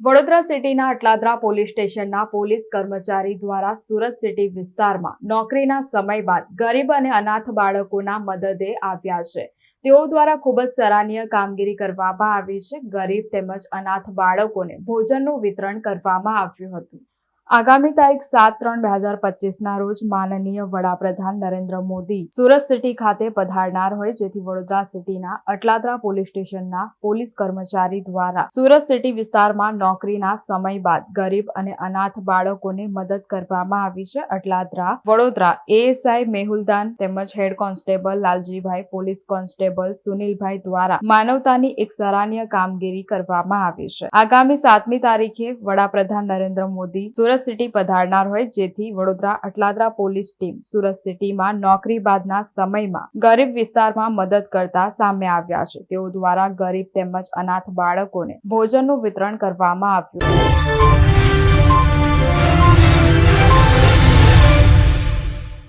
વડોદરા સિટીના અટલાદરા પોલીસ સ્ટેશનના પોલીસ કર્મચારી દ્વારા સુરત સિટી વિસ્તારમાં નોકરીના સમય બાદ ગરીબ અને અનાથ બાળકોના મદદે આવ્યા છે. તેઓ દ્વારા ખૂબ જ સરાહનીય કામગીરી કરવામાં આવી છે. ગરીબ તેમજ અનાથ બાળકોને ભોજનનું વિતરણ કરવામાં આવ્યું હતું. આગામી તારીખ સાત ત્રણ બે હજાર પચીસના રોજ માનનીય વડાપ્રધાન નરેન્દ્ર મોદી સુરત સિટી ખાતે પધારનાર હોય, જેથી વડોદરા સિટીના અટલાદરા પોલીસ સ્ટેશનના પોલીસ કર્મચારી દ્વારા સુરત સિટી વિસ્તારમાં નોકરીના સમય બાદ ગરીબ અને અનાથ બાળકોને મદદ કરવામાં આવી છે. અટલાદરા, વડોદરા એએસઆઈ મેહુલદાન તેમજ head constable Laljibhai, police constable Sunilbhai દ્વારા માનવતાની એક સરાહનીય કામગીરી કરવામાં આવી છે. આગામી સાતમી તારીખે વડાપ્રધાન નરેન્દ્ર મોદી સુરત સિટી પધારનાર હોય, જેથી વડોદરા અટલાદરા પોલીસ ટીમ સુરત સિટીમાં નોકરી બાદના સમયમાં ગરીબ વિસ્તારમાં મદદ કરતા સામે આવ્યા છે. તેઓ દ્વારા ગરીબ તેમજ અનાથ બાળકોને ભોજનનું વિતરણ કરવામાં આવ્યું.